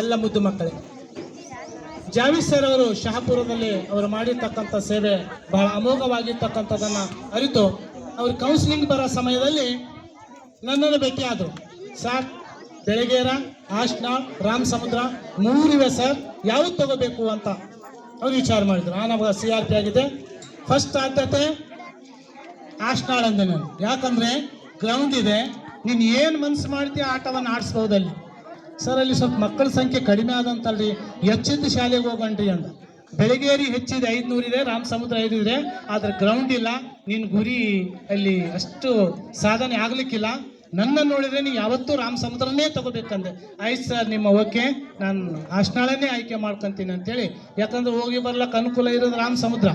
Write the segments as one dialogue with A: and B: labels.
A: ಎಲ್ಲ ಮುದ್ದು ಮಕ್ಕಳೇ. ಜಾವೀದ್ ಸರ್ ಅವರು ಶಹಾಪುರದಲ್ಲಿ ಅವರು ಮಾಡಿರ್ತಕ್ಕಂಥ ಸೇವೆ ಬಹಳ ಅಮೋಘವಾಗಿರ್ತಕ್ಕಂಥದ್ದನ್ನು ಅರಿತು ಅವರು ಕೌನ್ಸಿಲಿಂಗ್ ಬರೋ ಸಮಯದಲ್ಲಿ ನನ್ನನ್ನು ಭೇಟಿಯಾದರು ಸರ್, ಬೆಳಗೇರ ಆಶ್ನಾಳ್ ರಾಮ್ ಸಮುದ್ರ ಮೂರಿವೆ ಸರ್, ಯಾವ್ದು ತಗೋಬೇಕು ಅಂತ ಅವ್ರು ವಿಚಾರ ಮಾಡಿದ್ರು. ನಾನು ಅವಾಗ ಸಿ ಆರ್ ಪಿ ಆಗಿದೆ. ಫಸ್ಟ್ ಆದ್ಯತೆ ಆಶ್ನಾಳ್ ಅಂದೆ ನಾನು ಯಾಕಂದ್ರೆ ಗ್ರೌಂಡ್ ಇದೆ. ನೀನು ಏನು ಮನ್ಸು ಮಾಡ್ತೀಯ ಆಟವನ್ನು ಆಡಿಸ್ಬೋದು ಅಲ್ಲಿ ಸರ್ ಅಲ್ಲಿ ಸ್ವಲ್ಪ ಮಕ್ಕಳ ಸಂಖ್ಯೆ ಕಡಿಮೆ ಆದಂತಲ್ರಿ. ಹೆಚ್ಚಿದ್ದ ಶಾಲೆಗೆ ಹೋಗಣ್ರಿ ಅಂದ ಬೆಳಗೇರಿ ಹೆಚ್ಚಿದೆ ಇದೆ, ರಾಮ ಸಮುದ್ರ ಇದೆ. ಆದ್ರೆ ಗ್ರೌಂಡ್ ಇಲ್ಲ. ನಿನ್ನ ಗುರಿ ಅಲ್ಲಿ ಅಷ್ಟು ಸಾಧನೆ ಆಗ್ಲಿಕ್ಕಿಲ್ಲ. ನನ್ನ ನೋಡಿದ್ರೆ ನೀವು ಯಾವತ್ತೂ ರಾಮ ಸಮುದ್ರನೇ ತಗೋಬೇಕಂದೆ. ಆಯ್ತು ಸರ್ ನಿಮ್ಮ ಓಕೆ. ನಾನು ಆಶ್ನಾಳನ್ನೇ ಆಯ್ಕೆ ಮಾಡ್ಕೊಂತೀನಿ ಅಂತೇಳಿ. ಯಾಕಂದ್ರೆ ಹೋಗಿ ಬರ್ಲಕ್ಕೆ ಅನುಕೂಲ ಇರೋದು ರಾಮ ಸಮುದ್ರ.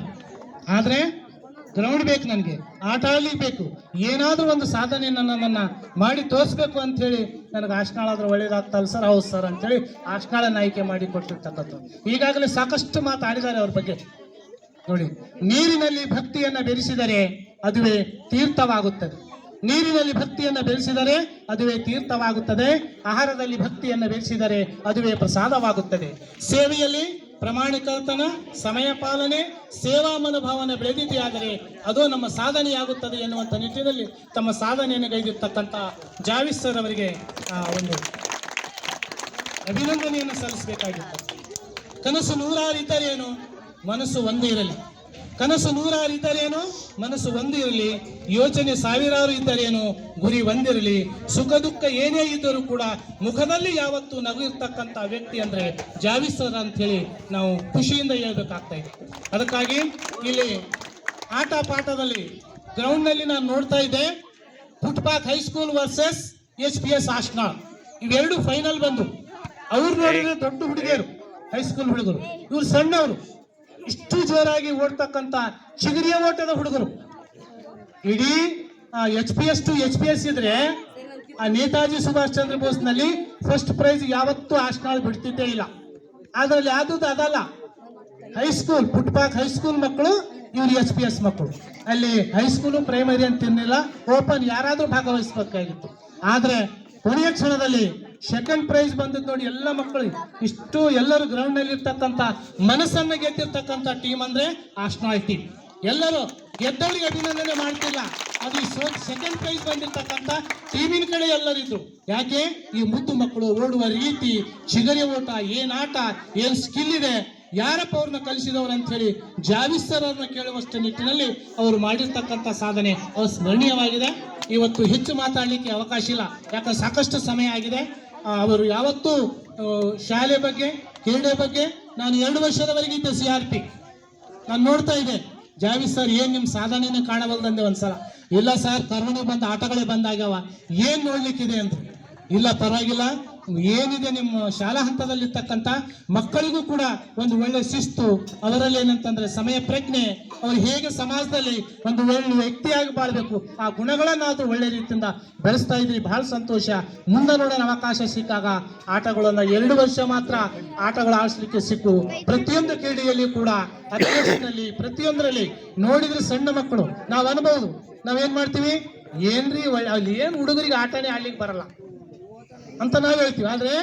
A: ಆದರೆ ಗ್ರೌಂಡ್ ಬೇಕು ನನಗೆ. ಆಟ ಆಡ್ಲಿಕ್ಕೆ ಬೇಕು. ಏನಾದರೂ ಒಂದು ಸಾಧನೆ ನನ್ನನ್ನು ಮಾಡಿ ತೋರಿಸ್ಬೇಕು ಅಂಥೇಳಿ ನನಗೆ ಆಶ್ನಾಳಾದ್ರೆ ಒಳ್ಳೇದಾಗ್ತಲ್ಲ ಸರ್ ಹೌದು ಸರ್ ಅಂತೇಳಿ ಆಶ್ನಾಳನ್ನು ಆಯ್ಕೆ ಮಾಡಿ ಕೊಟ್ಟಿರ್ತಕ್ಕಂಥದ್ದು ಈಗಾಗಲೇ ಸಾಕಷ್ಟು ಮಾತಾಡಿದ್ದಾರೆ ಅವ್ರ ಬಗ್ಗೆ. ನೋಡಿ, ನೀರಿನಲ್ಲಿ ಭಕ್ತಿಯನ್ನು ಬೆರೆಸಿದರೆ ಅದುವೇ ತೀರ್ಥವಾಗುತ್ತದೆ. ನೀರಿನಲ್ಲಿ ಭಕ್ತಿಯನ್ನು ಬೆರೆಸಿದರೆ ಅದುವೇ ತೀರ್ಥವಾಗುತ್ತದೆ. ಆಹಾರದಲ್ಲಿ ಭಕ್ತಿಯನ್ನು ಬೆರೆಸಿದರೆ ಅದುವೇ ಪ್ರಸಾದವಾಗುತ್ತದೆ. ಸೇವೆಯಲ್ಲಿ ಪ್ರಮಾಣಿಕತನ, ಸಮಯ ಪಾಲನೆ ಸೇವಾ ಮನೋಭಾವನೆ ಬೆಳೆದಿದೆಯಾದರೆ ಅದು ನಮ್ಮ ಸಾಧನೆಯಾಗುತ್ತದೆ ಎನ್ನುವಂಥ ನಿಟ್ಟಿನಲ್ಲಿ ತಮ್ಮ ಸಾಧನೆಯನ್ನು ಗೈದಿರ್ತಕ್ಕಂಥ ಜಾವಿಸ್ ಸರ್ ಅವರಿಗೆ ಒಂದು ಅಭಿನಂದನೆಯನ್ನು ಸಲ್ಲಿಸಬೇಕಾಗಿತ್ತು. ಕನಸು ನೂರಾರು ಇದ್ದರೇನು ಮನಸ್ಸು ಒಂದೇ ಇರಲಿ. ಕನಸು ನೂರಾರು ಇದ್ದರೇನು? ಮನಸ್ಸು ಒಂದಿರಲಿ. ಯೋಚನೆ ಸಾವಿರಾರು ಇದ್ದರೇನು? ಗುರಿ ಒಂದಿರಲಿ. ಸುಖ ದುಃಖ ಏನೇ ಇದ್ದರೂ ಕೂಡ ಮುಖದಲ್ಲಿ ಯಾವತ್ತೂ ನಗು ಇರ್ತಕ್ಕಂಥ ವ್ಯಕ್ತಿ ಅಂದ್ರೆ ಜಾವಿಸರ್ ಅಂತ ಹೇಳಿ ನಾವು ಖುಷಿಯಿಂದ ಹೇಳ್ಬೇಕಾಗ್ತಾ ಇದೆ. ಅದಕ್ಕಾಗಿ ಇಲ್ಲಿ ಆಟ ಪಾಠದಲ್ಲಿ ಗ್ರೌಂಡ್ನಲ್ಲಿ ನಾನು ನೋಡ್ತಾ ಇದ್ದೆ. Footpath high school versus H P S ಆಶ್ನ ಇವೆರಡು ಫೈನಲ್ ಬಂದು. ಅವ್ರು ನೋಡಿದ್ರೆ ದೊಡ್ಡ ಹುಡುಗಿಯರು ಹೈಸ್ಕೂಲ್ ಹುಡುಗರು. ಇವ್ರು ಸಣ್ಣವರು. ಇಷ್ಟು ಜೋರಾಗಿ ಓಡ್ತಕ್ಕಂತ ಚಿಗುರಿಯ ಓಟದ ಹುಡುಗರು. ಇಡೀ H P S to H P S ಇದ್ರೆ, ಆ, ನೇತಾಜಿ ಸುಭಾಷ್ ಚಂದ್ರ ಬೋಸ್ನಲ್ಲಿ ಫಸ್ಟ್ ಪ್ರೈಸ್ ಯಾವತ್ತೂ ಆಶ್ನಾಳ್ ಬಿಡ್ತಿದ್ದೇ ಇಲ್ಲ. ಅದ್ರಲ್ಲಿ ಯಾವ್ದು ಅದಲ್ಲ. ಹೈಸ್ಕೂಲ್ ಫುಟ್ಪಾತ್ ಹೈಸ್ಕೂಲ್ ಮಕ್ಕಳು, ಇವ್ರು ಎಚ್ ಪಿ ಎಸ್ ಮಕ್ಕಳು. ಅಲ್ಲಿ ಹೈಸ್ಕೂಲು ಪ್ರೈಮರಿ ಅಂತ ತಿನ್ನಿಲ್ಲ ಓಪನ್ ಯಾರಾದರೂ ಭಾಗವಹಿಸಬೇಕಾಗಿತ್ತು. ಆದರೆ ಕೊನೆಯ ಕ್ಷಣದಲ್ಲಿ ಸೆಕೆಂಡ್ ಪ್ರೈಸ್ ಬಂದದ್ದು ನೋಡಿ ಎಲ್ಲ ಮಕ್ಕಳು. ಇಷ್ಟು ಎಲ್ಲರೂ ಗ್ರೌಂಡ್ನಲ್ಲಿ ಇರ್ತಕ್ಕಂತ ಮನಸ್ಸನ್ನ ಗೆದ್ದಿರ್ತಕ್ಕಂಥ ಟೀಮ್ ಅಂದ್ರೆ ಆಶ್ನಾಯ್ ಟೀಮ್ ಎಲ್ಲರೂ ಗೆದ್ದವರಿಗೆ ಅಭಿನಂದನೆ ಮಾಡ್ತಿಲ್ಲ. ಅದು ಸೆಕೆಂಡ್ ಪ್ರೈಸ್ ಬಂದಿರ್ತಕ್ಕಂಥ ಟೀಮಿನ ಕಡೆ ಎಲ್ಲರಿದ್ರು ಯಾಕೆ? ಈ ಮುದ್ದು ಮಕ್ಕಳು ಓಡುವ ರೀತಿ, ಚಿಗರಿ ಓಟ, ಏನ್ ಆಟ, ಏನ್ ಸ್ಕಿಲ್ ಇದೆ, ಯಾರಪ್ಪ ಅವ್ರನ್ನ ಕಲಿಸಿದವರು ಅಂತ ಹೇಳಿ ಜಾವಿಸ್ ಅವ್ರನ್ನ ಕೇಳುವಷ್ಟು ನಿಟ್ಟಿನಲ್ಲಿ ಅವರು ಮಾಡಿರ್ತಕ್ಕಂಥ ಸಾಧನೆ ಸ್ಮರಣೀಯವಾಗಿದೆ ಇವತ್ತು ಹೆಚ್ಚು ಮಾತಾಡಲಿಕ್ಕೆ ಅವಕಾಶ ಇಲ್ಲ. ಯಾಕಂದ್ರೆ ಸಾಕಷ್ಟು ಸಮಯ ಆಗಿದೆ. ಅವರು ಯಾವತ್ತೂ ಶಾಲೆ ಬಗ್ಗೆ, ಕ್ರೀಡೆ ಬಗ್ಗೆ ನಾನು ಎರಡು ವರ್ಷದವರೆಗೆ ಇದ್ದೆ ಸಿ ಆರ್ ಪಿ ನಾನು ನೋಡ್ತಾ ಇದ್ದೆ. ಜಾವಿ ಸರ್, ಏನ್ ನಿಮ್ ಸಾಧನೆಯನ್ನು ಕಾಣಬಲ್ದಂದೆ ಒಂದ್ಸಲ. ಇಲ್ಲ ಸರ್ ಕರೋನಾ ಬಂದ ಆಟಗಳೇ ಬಂದಾಗ್ಯಾವ. ಏನ್ ನೋಡ್ಲಿಕ್ಕಿದೆ ಅಂತ ಇಲ್ಲ, ಪರವಾಗಿಲ್ಲ. ಏನಿದೆ ನಿಮ್ಮ ಶಾಲಾ ಹಂತದಲ್ಲಿರ್ತಕ್ಕಂಥ ಮಕ್ಕಳಿಗೂ ಕೂಡ ಒಂದು ಒಳ್ಳೆ ಶಿಸ್ತು. ಅವರಲ್ಲಿ ಏನಂತಂದ್ರೆ ಸಮಯ ಪ್ರಜ್ಞೆ. ಅವ್ರು ಹೇಗೆ ಸಮಾಜದಲ್ಲಿ ಒಂದು ಒಳ್ಳೆ ವ್ಯಕ್ತಿಯಾಗಿ ಬಾಳ್ಬೇಕು ಆ ಗುಣಗಳನ್ನಾದ್ರೂ ಒಳ್ಳೆ ರೀತಿಯಿಂದ ಬೆಳೆಸ್ತಾ ಇದ್ರಿ ಬಹಳ ಸಂತೋಷ. ಮುಂದೆ ನೋಡೋಣ ಅವಕಾಶ ಸಿಕ್ಕಾಗ ಆಟಗಳನ್ನ ಎರಡು ವರ್ಷ ಮಾತ್ರ ಆಟಗಳು ಆಡಿಸ್ಲಿಕ್ಕೆ ಸಿಕ್ಕು. ಪ್ರತಿಯೊಂದು ಕ್ರೀಡೆಯಲ್ಲಿ ಕೂಡ ಅಧ್ಯಕ್ಷನಲ್ಲಿ ಪ್ರತಿಯೊಂದರಲ್ಲಿ ನೋಡಿದ್ರೆ ಸಣ್ಣ ಮಕ್ಕಳು. ನಾವು ಅನ್ಬೋದು. ನಾವೇನ್ ಮಾಡ್ತೀವಿ? ಏನ್ರಿ ಅಲ್ಲಿ ಏನ್ ಹುಡುಗರಿಗೆ ಆಟನೇ ಆಡ್ಲಿಕ್ಕೆ ಬರಲ್ಲ. ಅಂತ ನಾವು ಹೇಳ್ತೀವಿ. ಆದ್ರೆ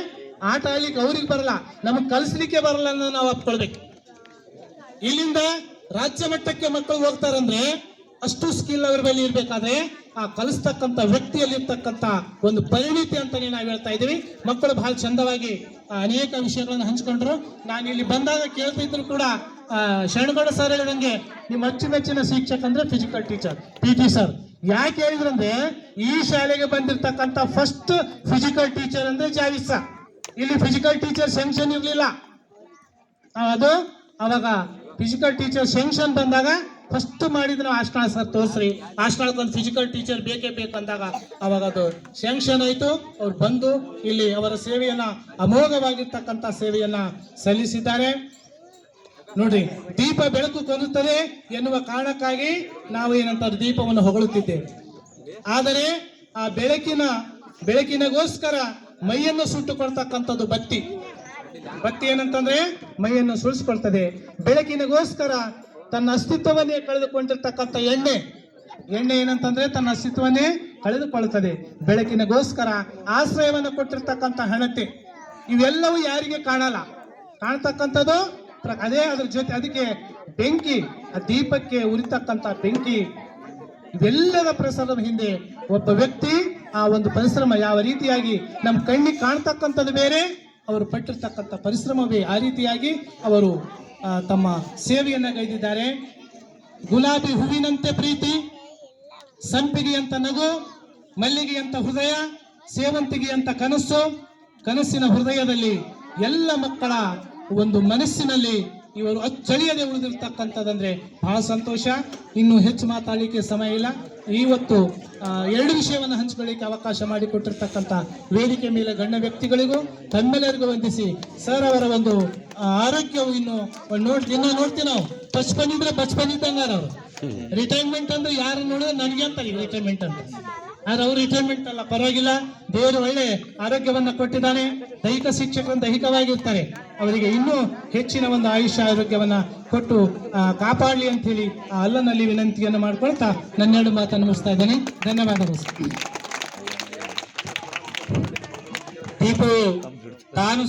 A: ಆಟ ಆಡ್ಲಿಕ್ಕೆ ಅವ್ರಿಗೆ ಬರಲ್ಲ, ನಮಗೆ ಕಲಿಸ್ಲಿಕ್ಕೆ ಬರಲ್ಲ ಅನ್ನೋದು ನಾವು ಒಪ್ಕೊಳ್ಬೇಕು. ಇಲ್ಲಿಂದ ರಾಜ್ಯ ಮಟ್ಟಕ್ಕೆ ಮಕ್ಕಳು ಹೋಗ್ತಾರಂದ್ರೆ ಅಷ್ಟು ಸ್ಕಿಲ್ ಅವ್ರ ಬಳಿ ಇರ್ಬೇಕಾದ್ರೆ ಆ ಕಲಿಸ್ತಕ್ಕಂಥ ವ್ಯಕ್ತಿಯಲ್ಲಿ ಇರ್ತಕ್ಕಂಥ ಒಂದು ಪರಿಣಿತಿ ಅಂತಾನೆ ನಾವು ಹೇಳ್ತಾ ಇದ್ದೀವಿ. ಮಕ್ಕಳು ಬಹಳ ಚಂದವಾಗಿ ಅನೇಕ ವಿಷಯಗಳನ್ನು ಹಂಚ್ಕೊಂಡ್ರು. ನಾನು ಇಲ್ಲಿ ಬಂದಾಗ ಕೇಳ್ತಿದ್ರು ಕೂಡ ಶರಣಗೌಡ ಸರ್ ಹೇಳಿದಂಗೆ ನಿಮ್ಮ ಅಚ್ಚುಮೆಚ್ಚಿನ ಶಿಕ್ಷಕ ಅಂದ್ರೆ physical teacher P T sir ಯಾಕೆ ಹೇಳಿದ್ರಂದ್ರೆ, ಈ ಶಾಲೆಗೆ ಬಂದಿರತಕ್ಕಂತ ಫಸ್ಟ್ ಫಿಸಿಕಲ್ ಟೀಚರ್ ಅಂದ್ರೆ ಜಾವಿಸ್ ಸರ್ ಇಲ್ಲಿ ಫಿಸಿಕಲ್ ಟೀಚರ್ ಸೆಂಕ್ಷನ್ ಇರಲಿಲ್ಲ. ಅದು ಅವಾಗ ಫಿಸಿಕಲ್ ಟೀಚರ್ ಸೆಂಕ್ಷನ್ ಬಂದಾಗ ಫಸ್ಟ್ ಮಾಡಿದ್ರು ಆಶ್ನಾಳ್ ಸರ್ ತೋರಿಸ್ರಿ. ಆಶ್ನಾಳಕ್ಕೊಂದು ಫಿಸಿಕಲ್ ಟೀಚರ್ ಬೇಕೇ ಬೇಕು ಅಂದಾಗ ಅವಾಗ ಅದು ಸ್ಯಾಂಕ್ಷನ್ ಆಯ್ತು. ಅವ್ರು ಬಂದು ಇಲ್ಲಿ ಅವರ ಸೇವೆಯನ್ನ ಅಮೋಘವಾಗಿರ್ತಕ್ಕಂಥ ಸೇವೆಯನ್ನ ಸಲ್ಲಿಸಿದ್ದಾರೆ. ನೋಡ್ರಿ ದೀಪ ಬೆಳಕು ಕೊಲ್ಲುತ್ತದೆ ಎನ್ನುವ ಕಾರಣಕ್ಕಾಗಿ ನಾವು ಏನಂತಾರೆ ದೀಪವನ್ನು ಹೊಗಳುತ್ತಿದ್ದೇವೆ. ಆದರೆ ಆ ಬೆಳಕಿನ, ಬೆಳಕಿನಗೋಸ್ಕರ ಮೈಯನ್ನು ಸುಟ್ಟುಕೊಳ್ತಕ್ಕಂಥದ್ದು ಬತ್ತಿ. ಬತ್ತಿ ಏನಂತಂದ್ರೆ ಮೈಯನ್ನು ಸುಳಿಸ್ಕೊಳ್ತದೆ ಬೆಳಕಿನಗೋಸ್ಕರ ತನ್ನ ಅಸ್ತಿತ್ವವನ್ನೇ ಕಳೆದುಕೊಂಡಿರ್ತಕ್ಕಂಥ ಎಣ್ಣೆ. ಎಣ್ಣೆ ಏನಂತಂದ್ರೆ ತನ್ನ ಅಸ್ತಿತ್ವವನ್ನೇ ಕಳೆದುಕೊಳ್ಳುತ್ತದೆ. ಬೆಳಕಿನಗೋಸ್ಕರ ಆಶ್ರಯವನ್ನು ಕೊಟ್ಟಿರ್ತಕ್ಕಂಥ ಹಣತೆ. ಇವೆಲ್ಲವೂ ಯಾರಿಗೆ ಕಾಣಲ್ಲ. ಕಾಣ್ತಕ್ಕಂಥದ್ದು ಅದೇ ಅದ್ರ ಜೊತೆ ಅದಕ್ಕೆ ಬೆಂಕಿ, ಆ ದೀಪಕ್ಕೆ ಉರಿತಕ್ಕಂಥ ಬೆಂಕಿ, ಇವೆಲ್ಲದ ಪರಿಸರದ ಹಿಂದೆ ಒಬ್ಬ ವ್ಯಕ್ತಿ ಆ ಒಂದು ಪರಿಶ್ರಮ ಯಾವ ರೀತಿಯಾಗಿ ನಮ್ಮ ಕಣ್ಣಿಗೆ ಕಾಣ್ತಕ್ಕಂಥದ್ದು ಬೇರೆ, ಅವರು ಪಟ್ಟಿರ್ತಕ್ಕಂಥ ಪರಿಶ್ರಮವೇ ಆ ರೀತಿಯಾಗಿ ಅವರು ತಮ್ಮ ಸೇವೆಯನ್ನ ಗೈದಿದ್ದಾರೆ ಗುಲಾಬಿ ಹೂವಿನಂತೆ ಪ್ರೀತಿ, ಸಂಪಿಗೆಯಂತ ನಗು, ಮಲ್ಲಿಗೆಯಂತ ಹೃದಯ, ಸೇವಂತಿಗೆಯಂತ ಕನಸು, ಕನಸಿನ ಹೃದಯದಲ್ಲಿ ಎಲ್ಲ ಮಕ್ಕಳ ಒಂದು ಮನಸ್ಸಿನಲ್ಲಿ ಇವರು ಅಚ್ಚಳಿಯದೆ ಉಳಿದಿರ್ತಕ್ಕಂಥದ್ದಂದ್ರೆ ಬಹಳ ಸಂತೋಷ. ಇನ್ನು ಹೆಚ್ಚು ಮಾತಾಡಲಿಕ್ಕೆ ಸಮಯ ಇಲ್ಲ. ಇವತ್ತು ಎರಡು ವಿಷಯವನ್ನು ಹಂಚಿಕೊಳ್ಳಿಕ್ಕೆ ಅವಕಾಶ ಮಾಡಿಕೊಟ್ಟಿರ್ತಕ್ಕಂಥ ವೇದಿಕೆ ಮೇಲೆ ಗಣ್ಯ ವ್ಯಕ್ತಿಗಳಿಗೂ ತಮ್ಮೆಲ್ಲರಿಗೂ ವಂದಿಸಿ ಸರ್ ಅವರ ಒಂದು ಆರೋಗ್ಯವು ಇನ್ನು ನೋಡ್ ದಿನ ನೋಡ್ತೀವಿ ನಾವು. ಬಚ್ಪನ್ ಇದ್ರೆ ಬಚ್ಪನ್ ಇದ್ದಂಗಾರ ಅವರು. ರಿಟೈರ್ಮೆಂಟ್ ಅಂದ್ರೆ ಯಾರು ನೋಡಿದ್ರೆ ನನಗೆ ಅಂತ ರಿಟೈರ್ಮೆಂಟ್ ಅಂತ. ಆದ್ರೆ ಅವ್ರು ರಿಟೈರ್ಮೆಂಟ್ ಅಲ್ಲ, ಪರವಾಗಿಲ್ಲ. ದೇವರು ಒಳ್ಳೆ ಆರೋಗ್ಯವನ್ನ ಕೊಟ್ಟಿದ್ದಾನೆ. ದೈಹಿಕ ಶಿಕ್ಷಕರು ದೈಹಿಕವಾಗಿರ್ತಾರೆ. ಅವರಿಗೆ ಇನ್ನೂ ಹೆಚ್ಚಿನ ಒಂದು ಆಯುಷ್ಯ, ಆರೋಗ್ಯವನ್ನ ಕೊಟ್ಟು ಕಾಪಾಡಲಿ ಅಂತ ಹೇಳಿ ಆ ಅಲ್ಲನಲ್ಲಿ ವಿನಂತಿಯನ್ನು ಮಾಡ್ಕೊಳ್ತಾ ನನ್ನೆರಡು ಮಾತನ್ನು ಮುಗಿಸ್ತಾ ಇದ್ದೇನೆ. ಧನ್ಯವಾದಗಳು.
B: ದೀಪವು ತಾನು